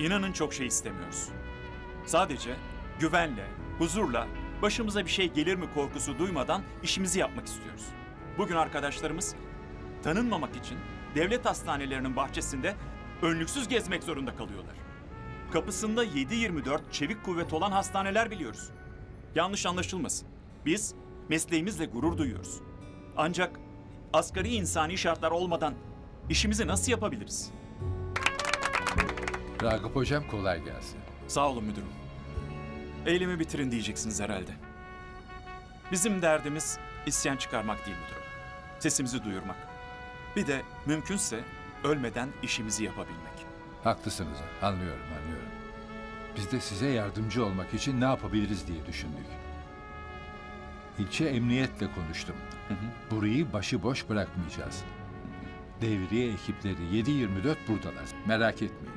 İnanın çok şey istemiyoruz. Sadece güvenle, huzurla, başımıza bir şey gelir mi korkusu duymadan işimizi yapmak istiyoruz. Bugün arkadaşlarımız tanınmamak için devlet hastanelerinin bahçesinde önlüksüz gezmek zorunda kalıyorlar. Kapısında 7-24 çevik kuvvet olan hastaneler biliyoruz. Yanlış anlaşılmasın. Biz mesleğimizle gurur duyuyoruz. Ancak asgari insani şartlar olmadan işimizi nasıl yapabiliriz? Ragıp hocam kolay gelsin. Sağ olun müdürüm. Eylemi bitirin diyeceksiniz herhalde. Bizim derdimiz isyan çıkarmak değil müdürüm. Sesimizi duyurmak. Bir de mümkünse ölmeden işimizi yapabilmek. Haklısınız. Anlıyorum, anlıyorum. Biz de size yardımcı olmak için ne yapabiliriz diye düşündük. İlçe emniyetle konuştum. Burayı başıboş bırakmayacağız. Devriye ekipleri 7-24 buradalar. Merak etmeyin.